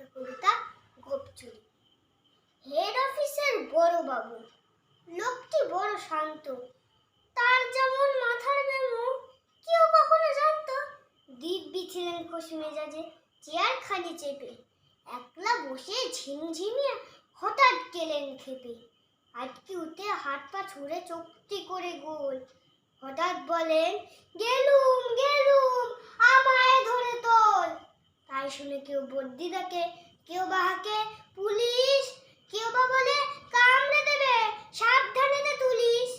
লেখা কবিতা গোপচুরি। হেড অফিসের বড় বাবু, লোকটি বড় শান্ত। তার যেমন মাথার বেমু কেউ কখনো জানতো দিব্যি ছিলেন খুশি মেজাজে, চেয়ার খালি চেপে। একলা বসে ঝিমঝিমিয়ে হঠাৎ গেলেন খেপে। আটকে উঠে হাত পা ছুঁড়ে চোখটি করে গোল। হঠাৎ বলেন, গেলুম গেলুম আমায় ধরে তোল তাই শুনে কেউ বদ্যি ডাকে কেউ বা হাঁকে, পুলিশ কেউ বা বলে কামড়ে দেবে, সাবধানে দে তুলিস।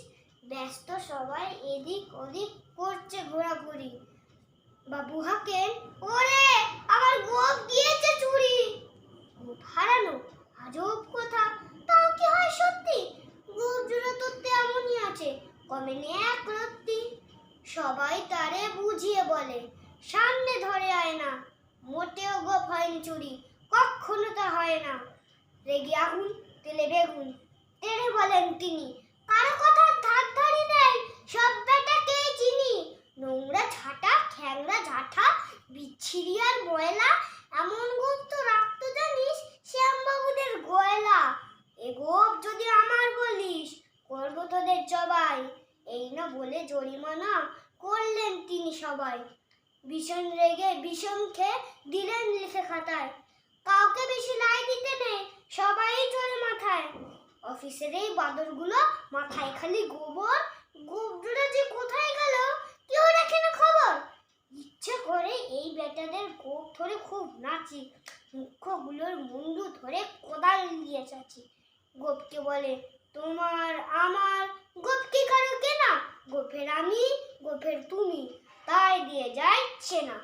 ব্যস্ত সবাই এদিক ওদিক করছে ঘোরাঘুরি। বাবু হাঁকেন, ওরে, আমার গোপ গিয়েছে চুরি। গোপ হারানো আজব কথা। তাও কি হয় সত্যি? গোপ জোড়া তো তেমনই আছে কমেনি এক রত্তি। সবাই তারে বুঝিয়ে বলে, সামনে ধরে আয় না, মোটেও গোপ হয়নি চুরি কখনো তা হয় না। রেগে আগুন, তেলে বেগুন তেড়ে বলেন তিনি, কারও কথার ধার ধারি নেই, সব বেটাকে চিনি? নোংরা ছাটা খ্যাংরা ঝাঁটা, বিচ্ছিরি আর ময়লা, এমন গোপ তো রাখতো জানিস শ্যামবাবুদের গয়লা। এ গোপ যদি আমার বলিস, করব তোদের জবাই। এই না বলে জরিমানা করলেন তিনি সবাই। ভীষণ রেগে বিষম খেয়ে দিলেন লিখে খাতায়। কাউকে বেশি লাই দিতে নেই, সবাই চলে মাথায়। অফিসের এই বাদরগুলো মাথায় খালি গোবর গোবরটা যে কোথায় গেল, কেউ রাখে না খবর। ইচ্ছে করে এই বেটাদের গোপ ধরে খুব নাচি মুখ্যগুলোর মুন্ডু ধরে কোদাল দিয়ে চাচি। গোপকে বলে, তোমার, আমার, গোপ কি কারও কেনা? গোপের আমি, গোপের তুমি। তাই দিয়ে যায় চেনা